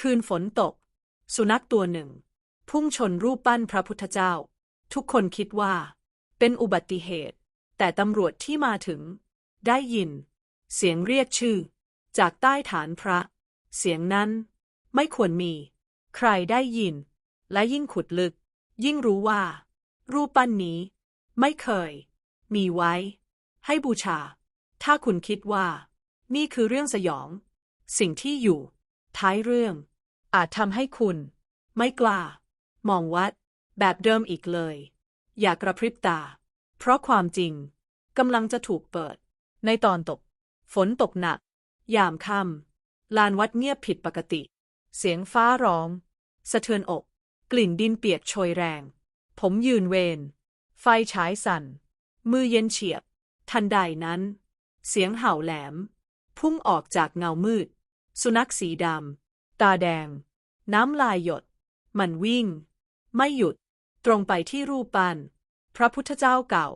คืนฝนตก สุนัขตัวหนึ่ง พุ่งชนรูปปั้นพระพุทธเจ้า ทุกคนคิดว่า เป็นอุบัติเหตุ แต่ตำรวจที่มาถึง ได้ยิน เสียงเรียกชื่อ จากใต้ฐานพระ เสียงนั้นไม่ควรมี ใครได้ยิน และยิ่งขุดลึก ยิ่งรู้ว่า รูปปั้นนี้ ไม่เคย มีไว้ ให้บูชา ถ้าคุณคิดว่า นี่คือเรื่องสยอง สิ่งที่อยู่ ท้ายเรื่อง อาจทำให้คุณ ไม่กล้า มองวัด แบบเดิมอีกเลย อย่ากระพริบตา เพราะความจริงกำลังจะถูกเปิด ในตอนตก ฝนตกหนัก ยามค่ำลานวัดเงียบผิดปกติ เสียงฟ้าร้อง สะเทือนอก กลิ่นดินเปียกโชยแรง ผมยืนเวรไฟฉายสั่น มือเย็นเฉียบ ทันใดนั้น เสียงเห่าแหลม พุ่งออกจากเงามืด สุนัขสีดำ ตาแดง น้ำลายหยด มันวิ่ง ไม่หยุด ตรงไปที่รูปปั้นพระพุทธเจ้าเก่า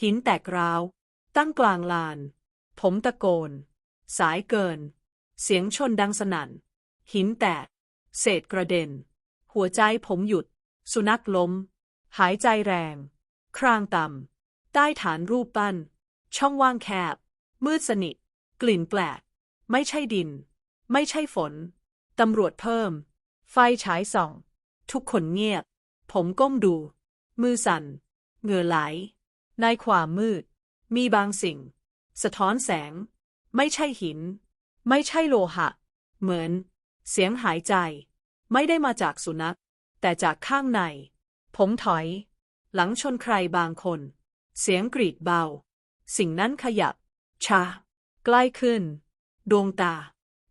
หินแตกร้าว ตั้งกลางลาน ผมตะโกน สายเกิน เสียงชนดังสนั่น หินแตก เศษกระเด็น หัวใจผมหยุด สุนัขล้ม หายใจแรง ครางต่ำ ใต้ฐานรูปปั้น ช่องว่างแคบ มืดสนิท กลิ่นแปลก ไม่ใช่ดิน ไม่ใช่ฝน ตำรวจเพิ่ม ไฟฉายส่อง ทุกคนเงียบ ผมก้มดู มือสั่น เหงื่อไหล ในความมืด มีบางสิ่ง สะท้อนแสง ไม่ใช่หิน ไม่ใช่โลหะ เหมือน เสียงหายใจ ไม่ได้มาจากสุนัข แต่จากข้างใน ผมถอย หลังชนใครบางคน เสียงกรีดเบา สิ่งนั้นขยับชาใกล้ขึ้น ดวงตา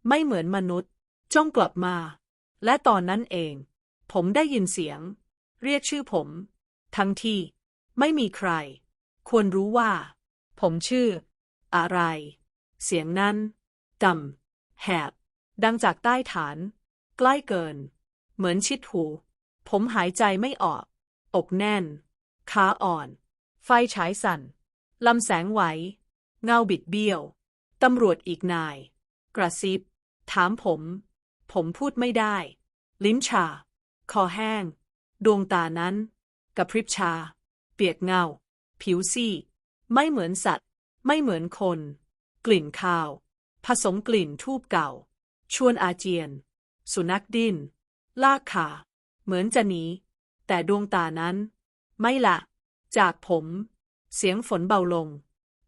ไม่เหมือนมนุษย์ จ้องกลับมา และตอนนั้นเอง ผมได้ยินเสียง เรียกชื่อผม ทั้งที่ ไม่มีใคร ควรรู้ว่า ผมชื่อ อะไร เสียงนั้นต่ำแหบ ดังจากใต้ฐาน ใกล้เกิน เหมือนชิดหู ผมหายใจไม่ออก อกแน่น ขาอ่อน ไฟฉายสั่น ลำแสงไหว เงาบิดเบี้ยว ตำรวจอีกนาย กระซิบ ถามผม ผมพูดไม่ได้ ลิ้นชา คอแห้ง ดวงตานั้นกระพริบชา เปียกเงา ผิวซีดไม่เหมือนสัตว์ ไม่เหมือนคน กลิ่นข้าว ผสมกลิ่นทูบเก่า ชวนอาเจียน สุนัขดิ้น ลากขา เหมือนจะหนี แต่ดวงตานั้น ไม่ละ จากผม เสียงฝนเบาลง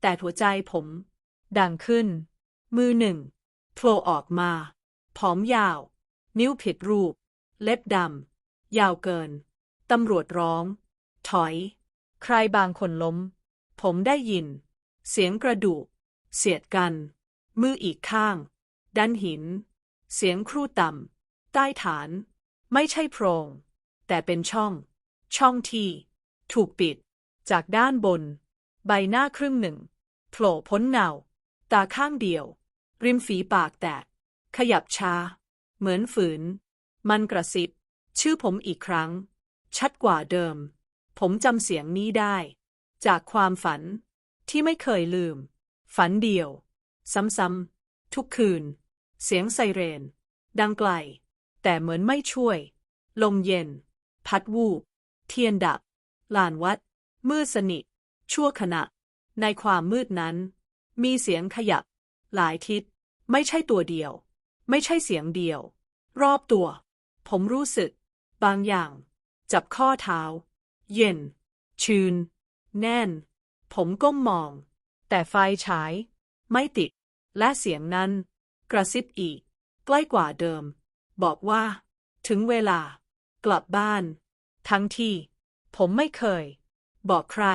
แต่หัวใจผม ดังขึ้น มือหนึ่งโผล่ออกมา ผอมยาว นิ้วผิดรูป เล็บดำ ยาวเกิน ตำรวจร้อง ถอย ใครบางคนล้ม ผมได้ยิน เสียงกระดูก เสียดกัน มืออีกข้าง ดันหิน เสียงครูต่ำ ใต้ฐาน ไม่ใช่โพรง แต่เป็นช่อง ช่องที่ ถูกปิด จากด้านบน ใบหน้าครึ่งหนึ่งโผล่พ้นเงาตาข้างเดียว ริมฝีปากแตก ขยับช้า เหมือนฝืน มันกระซิบ ชื่อผมอีกครั้ง ชัดกว่าเดิม ผมจำเสียงนี้ได้ จากความฝันที่ไม่เคยลืม ฝันเดียว ซ้ำๆทุกคืน เสียงไซเรน ดังไกล แต่เหมือนไม่ช่วย ลมเย็น พัดวูบ เทียนดับ ลานวัด มืดสนิท ชั่วขณะ ในความมืดนั้น มีเสียงขยับ หลายทิศ ไม่ใช่ตัวเดียว ไม่ใช่เสียงเดียว รอบตัว ผมรู้สึก บางอย่าง จับข้อเท้า เย็น ชื้น แน่น ผมก้มมอง แต่ไฟฉาย ไม่ติด และเสียงนั้น กระซิบอีก ใกล้กว่าเดิม บอกว่า ถึงเวลา กลับบ้าน ทั้งที่ ผมไม่เคย บอกใคร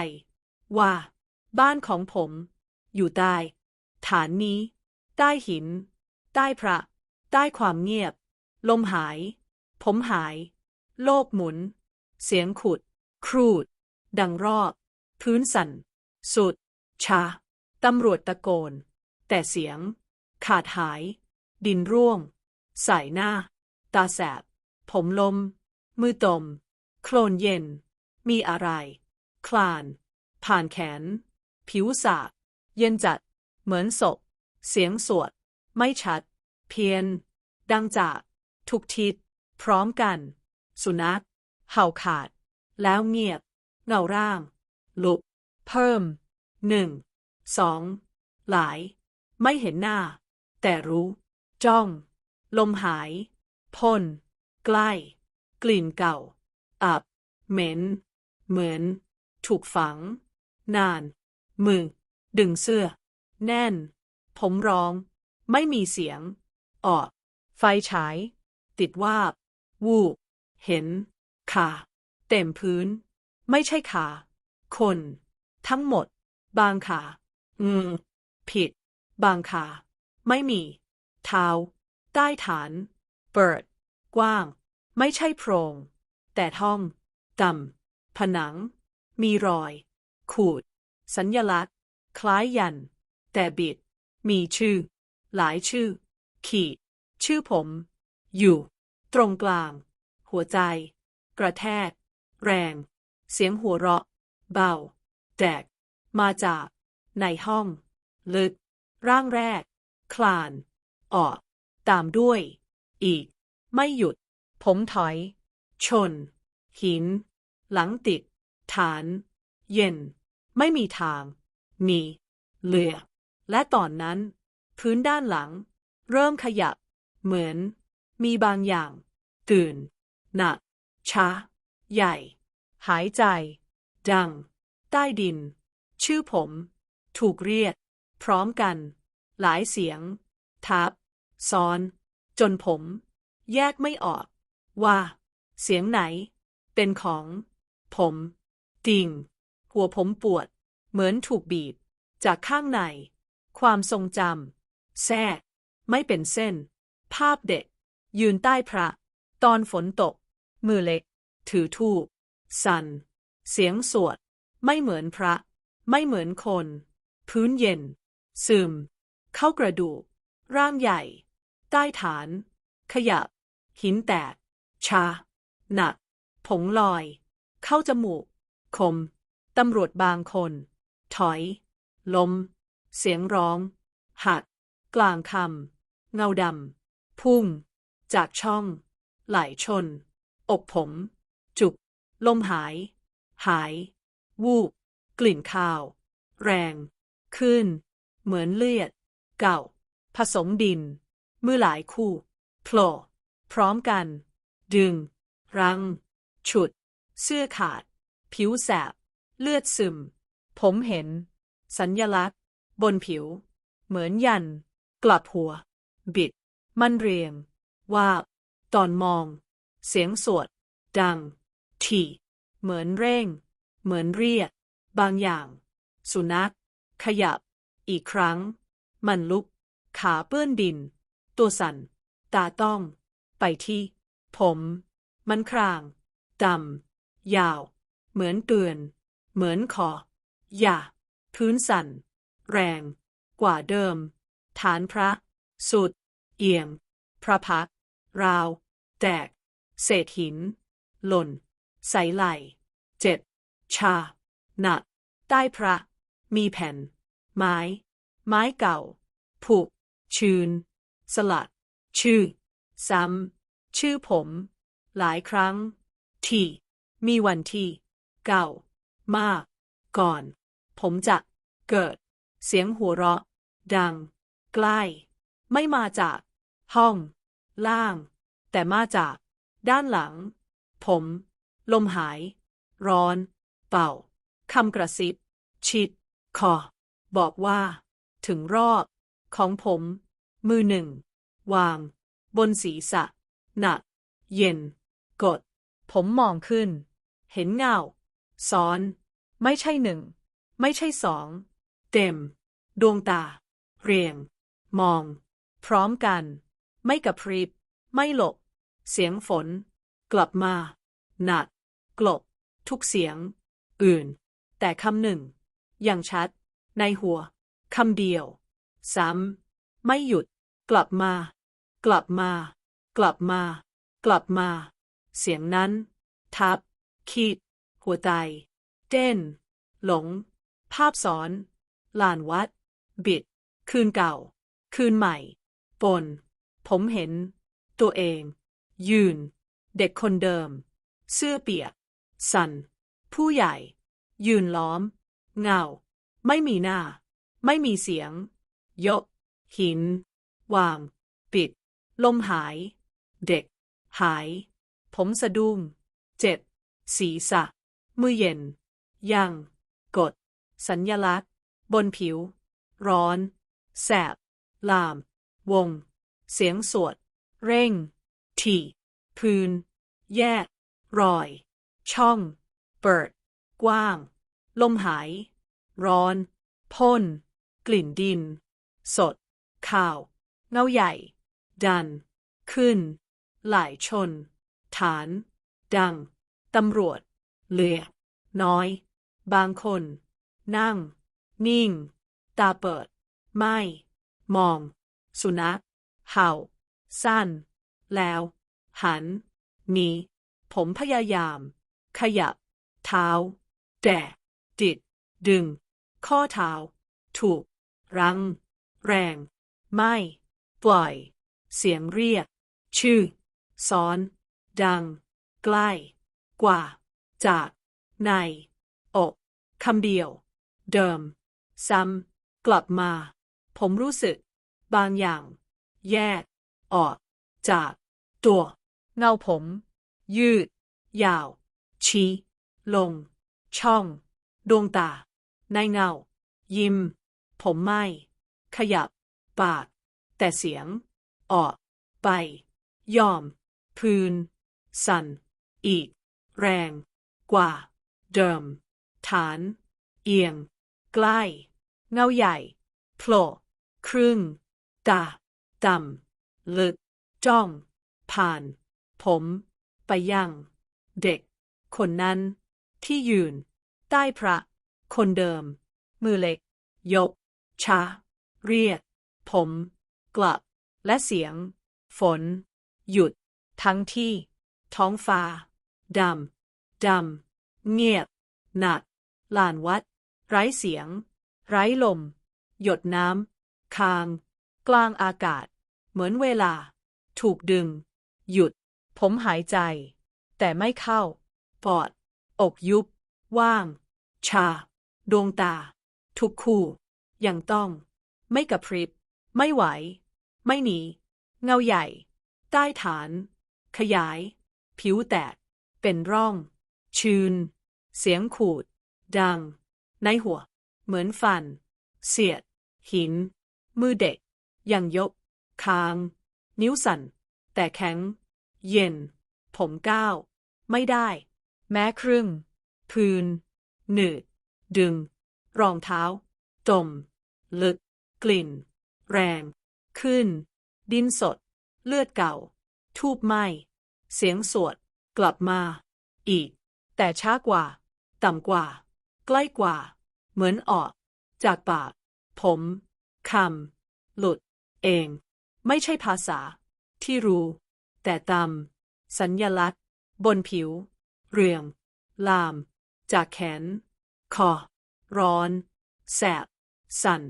ว่า บ้านของผม อยู่ใต้ฐานนี้ ใต้หิน ใต้พระ ใต้ความเงียบ ลมหาย ผมหาย โลกหมุน เสียงขุด ครูด ดังรอบ พื้นสั่น สุด ชา ตำรวจตะโกน แต่เสียง ขาดหาย ดินร่วงใส่หน้า ตาแสบ ผมลม มือตม โคลนเย็น มีอะไร คลาน ผ่านแขน ผิวสาบ เย็นจัด เหมือนศพ เสียงสวด ไม่ชัด เพียน ดังจาก ทุกทิศ พร้อมกัน สุนัข เห่าขาด แล้วเงียบ เงาร่าง ลุก เพิ่ม หนึ่ง สอง หลาย ไม่เห็นหน้า แต่รู้ จ้อง ลมหาย พ่น ใกล้ กลิ่นเก่า อับ เหม็น เหมือน ถูกฝัง นาน มือ ดึงเสื้อ แน่น ผมร้อง ไม่มีเสียง ออกไฟฉาย ติดวาบ วูบ เห็น ขาเต็มพื้น ไม่ใช่ขา คน ทั้งหมด บางขาอืมผิด บางขา ไม่มี เท้า ใต้ฐาน เปิด กว้าง ไม่ใช่โพรง แต่ท่องต่ำผนัง มีรอย ขูด สัญญลักษณ์ คล้ายยัน แต่บิด มีชื่อ หลายชื่อ ขีด ชื่อผม อยู่ ตรงกลาง หัวใจ กระแทก แรง เสียงหัวเราะ เบา แตก มาจาก ในห้อง ลึก ร่างแรก คลาน ออก ตามด้วย อีก ไม่หยุด ผมถอย ชน หิน หลังติด ฐาน เย็น ไม่มีทาง มี เหลือ และตอนนั้น พื้นด้านหลัง เริ่มขยับ เหมือน มีบางอย่าง ตื่น หนัก ช้า ใหญ่ หายใจ ดัง ใต้ดิน ชื่อผม ถูกเรียก พร้อมกัน หลายเสียง ทับ ซ้อน จนผม แยกไม่ออก ว่า เสียงไหน เป็นของ ผม ติ่ง หัวผมปวด เหมือนถูกบีบ จากข้างใน ความทรงจำแทรก ไม่เป็นเส้น ภาพเด็ก ยืนใต้พระ ตอนฝนตก มือเล็ก ถือทูบสั่นเสียงสวด ไม่เหมือนพระ ไม่เหมือนคน พื้นเย็น ซึม เข้ากระดูก ร่างใหญ่ ใต้ฐาน ขยับ หินแตก ชา หนัก ผงลอย เข้าจมูก คม ตำรวจบางคน ถอยล้มเสียงร้อง หัก กลางคำ เงาดำพุ่ง จากช่อง ไหลชนอกผม จุก ลมหาย หาย วูบ กลิ่นข้าว แรง ขึ้น เหมือนเลือด เก่า ผสมดิน มือหลายคู่โผล่พร้อมกัน ดึง รัง ฉุด เสื้อขาด ผิวแสบ เลือดซึม ผมเห็น สัญญลักษณ์ บนผิว เหมือนยัน กลับหัว บิด มันเรียง ว่า ตอนมอง เสียงสวด ดังถี่ เหมือนเร่ง เหมือนเรียก บางอย่าง สุนัข ขยับ อีกครั้ง มันลุก ขาเปื้อนดิน ตัวสั่น ตาต้อง ไปที่ ผม มันครางดำยาว เหมือนเตือน เหมือนขอ อย่า พื้นสั่น แรง กว่าเดิม ฐานพระ สุด เอี่ยงพระพัก ราว แตก เศษหิน หล่น ใส่ไหล เจ็ด ชา หนัก ใต้พระ มีแผ่น ไม้ ไม้เก่า ผุ ชืน สลัด ชื่อ ซ้ำ ชื่อผม หลายครั้ง ที่ มีวันที่ เก่า มาก ก่อน ผมจะ เกิด เสียงหัวเราะ ดัง ใกล้ ไม่มาจาก ห้อง ล่าง แต่มาจาก ด้านหลัง ผม ลมหาย ร้อน เป่าคำกระซิบ ชิด คอ บอกว่า ถึงรอบ ของผม มือหนึ่ง วาง บนศีรษะ หนัก เย็น กด ผมมองขึ้น เห็นเงา ซ้อน ไม่ใช่หนึ่ง ไม่ใช่สอง เต็ม ดวงตา เรียง มอง พร้อมกัน ไม่กระพริบ ไม่หลบ เสียงฝน กลับมา หนัก กลบ ทุกเสียง อื่น แต่คำหนึ่ง อย่างชัด ในหัว คำเดียว ซ้ำ ไม่หยุด กลับมา กลับมา กลับมา กลับมา เสียงนั้น ทับ ขีด หัวใจเต้น หลง ภาพซ้อน ลานวัด บิด คืนเก่า คืนใหม่ ปน ผมเห็น ตัวเอง ยืน เด็กคนเดิม เสื้อเปียก สัน ผู้ใหญ่ ยืนล้อม เงา ไม่มีหน้า ไม่มีเสียง ยก หิน วาง ปิด ลมหาย เด็ก หาย ผมสะดุ้งเจ็บ ศีรษะ มือเย็น ยัง กด สัญญลักษณ์ บนผิว ร้อน แสบ ลาม วง เสียงสวด เร่ง ถี่ พื้น แยก รอย ช่อง เปิด กว้าง ลมหาย ร้อน พ่น กลิ่นดิน สด ข่าว เงาใหญ่ ดัน ขึ้น หลายชน ฐาน ดัง ตำรวจเหลือน้อย บางคน นั่ง นิ่ง ตาเปิด ไม่ มอง สุนัขเห่า สั้น แล้ว หันหนีผมพยายาม ขยับ เท้าแต่ติด ดึง ข้อเท้า ถูก รั้งแรง ไม่ ปล่อย เสียงเรียก ชื่อ ซ้อน ดัง ใกล้ กว่า จาก ใน อกคำเดียว เดิม ซ้ำ กลับมา ผมรู้สึก บางอย่าง แยก ออก จาก ตัว เงาผม ยืด ยาว ชี้ ลง ช่อง ดวงตา ในเงา ยิ้ม ผมไม่ ขยับ ปาก แต่เสียง ออก ไป ยอม พื้น สั่น อีก แรง กว่า เดิม ฐาน เอียง ใกล้ เงาใหญ่โผล่ครึ่ง ตาต่ำลึกจ้อง ผ่าน ผม ไปยัง เด็ก คนนั้น ที่ยืน ใต้พระ คนเดิม มือเล็ก ยกช้าเรียก ผม กลับ และเสียง ฝน หยุด ทั้งที่ ท้องฟ้าดำดำเงียบ หนัก ลานวัด ไร้เสียง ไร้ลม หยดน้ำ คาง กลางอากาศ เหมือนเวลา ถูกดึง หยุด ผมหายใจ แต่ไม่เข้า ปอด อกยุบ ว่าง ชา ดวงตา ทุกคู่ ยังต้อง ไม่กระพริบ ไม่ไหว ไม่หนี เงาใหญ่ ใต้ฐาน ขยาย ผิวแตก เป็นร่อง ชืนเสียงขูด ดัง ในหัว เหมือนฟัน เสียด หิน มือเด็ก อยังยกคาง นิ้วสั่น แต่แข็ง เย็น ผมก้าว ไม่ได้ แม้ครึ่ง พื้น หนืด ดึง รองเท้าตมลึก กลิ่น แรง ขึ้น ดินสด เลือดเก่า ทูบไหมเสียงสวด กลับมา อีก แต่ช้ากว่า ต่ำกว่า ใกล้กว่า เหมือนออก จากปาก ผมคำหลุด เอง ไม่ใช่ภาษา ที่รู้ แต่ตามสัญญลักษณ์ บนผิว เรียง ลาม จากแขน คอ ร้อน แสบ สั่น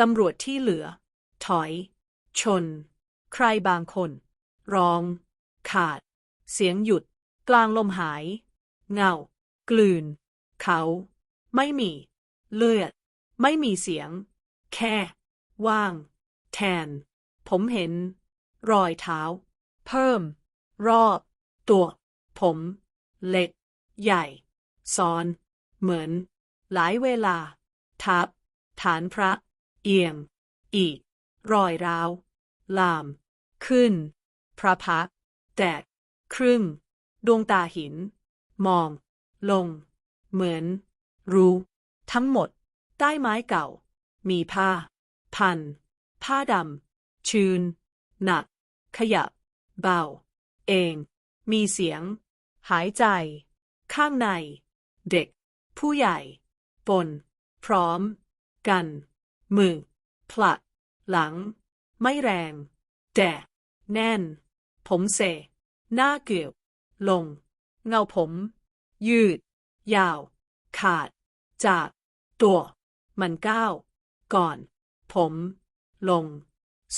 ตำรวจที่เหลือ ถอย ชน ใครบางคน ร้อง ขาด เสียงหยุด กลางลมหาย เงา กลืน เขา ไม่มี เลือด ไม่มีเสียง แค่ ว่าง แทน ผมเห็น รอยเท้า เพิ่ม รอบ ตัว ผม เล็ก ใหญ่ซ้อน เหมือน หลายเวลา ทับ ฐานพระ เอียง อีก รอยร้าว ลาม ขึ้น พระพัก แตก ครึ่ง ดวงตาหิน มอง ลง เหมือน รู้ ทั้งหมด ใต้ไม้เก่า มีผ้า พัน ผ้าดำ ชืนหนัก ขยับ เบา เอง มีเสียง หายใจ ข้างใน เด็ก ผู้ใหญ่ ปน พร้อม กัน มือ ผลัก หลัง ไม่แรง แต่ แน่น ผมเส หน้าเกี่ยวลง เงาผม ยืด ยาว ขาด จาก ตัว มันก้าว ก่อน ผม ลง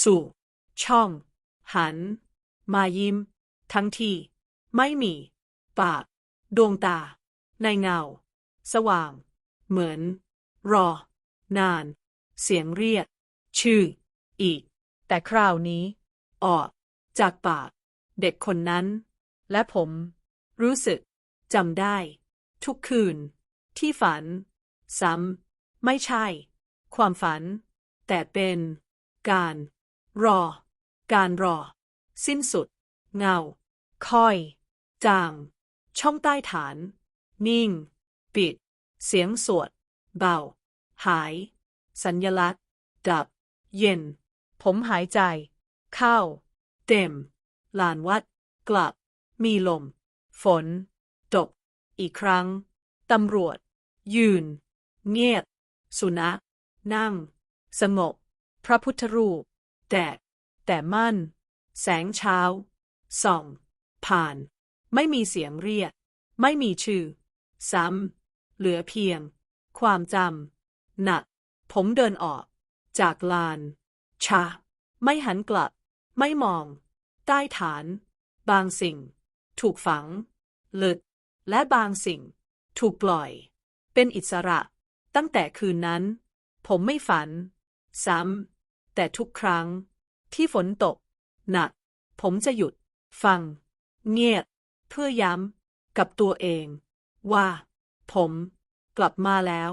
สู่ ช่อง หัน มายิ้ม ทั้งที่ ไม่มี ปาก ดวงตา ในเงา สว่าง เหมือน รอ นาน เสียงเรียก ชื่อ อีก แต่คราวนี้ ออก จากปาก เด็กคนนั้น และผม รู้สึกจำได้ ทุกคืน ที่ฝัน ซ้ำ ไม่ใช่ ความฝัน แต่เป็น การ รอ การรอ สิ้นสุด เงา ค่อย จาง ช่องใต้ฐาน นิ่ง ปิด เสียงสวด เบา หาย สัญญลักษณ์ ดับ เย็น ผมหายใจ เข้า เต็ม ลานวัด กลับ มีลม ฝน ตก อีกครั้ง ตำรวจ ยืน เงียบ สุนัข นั่ง สงบ พระพุทธรูปแต่แต่มั่น แสงเช้า ส่อง ผ่าน ไม่มีเสียงเรียก ไม่มีชื่อ ซ้ำ เหลือเพียง ความจำ หนัก ผมเดินออก จากลาน ชา ไม่หันกลับ ไม่มอง ใต้ฐาน บางสิ่ง ถูกฝัง ลึก และบางสิ่ง ถูกปล่อย เป็นอิสระ ตั้งแต่คืนนั้น ผมไม่ฝัน ซ้ำแต่ทุกครั้งที่ฝนตก หนัก ผมจะหยุด ฟัง เงียบ เพื่อย้ำ กับตัวเอง ว่า ผม กลับมาแล้ว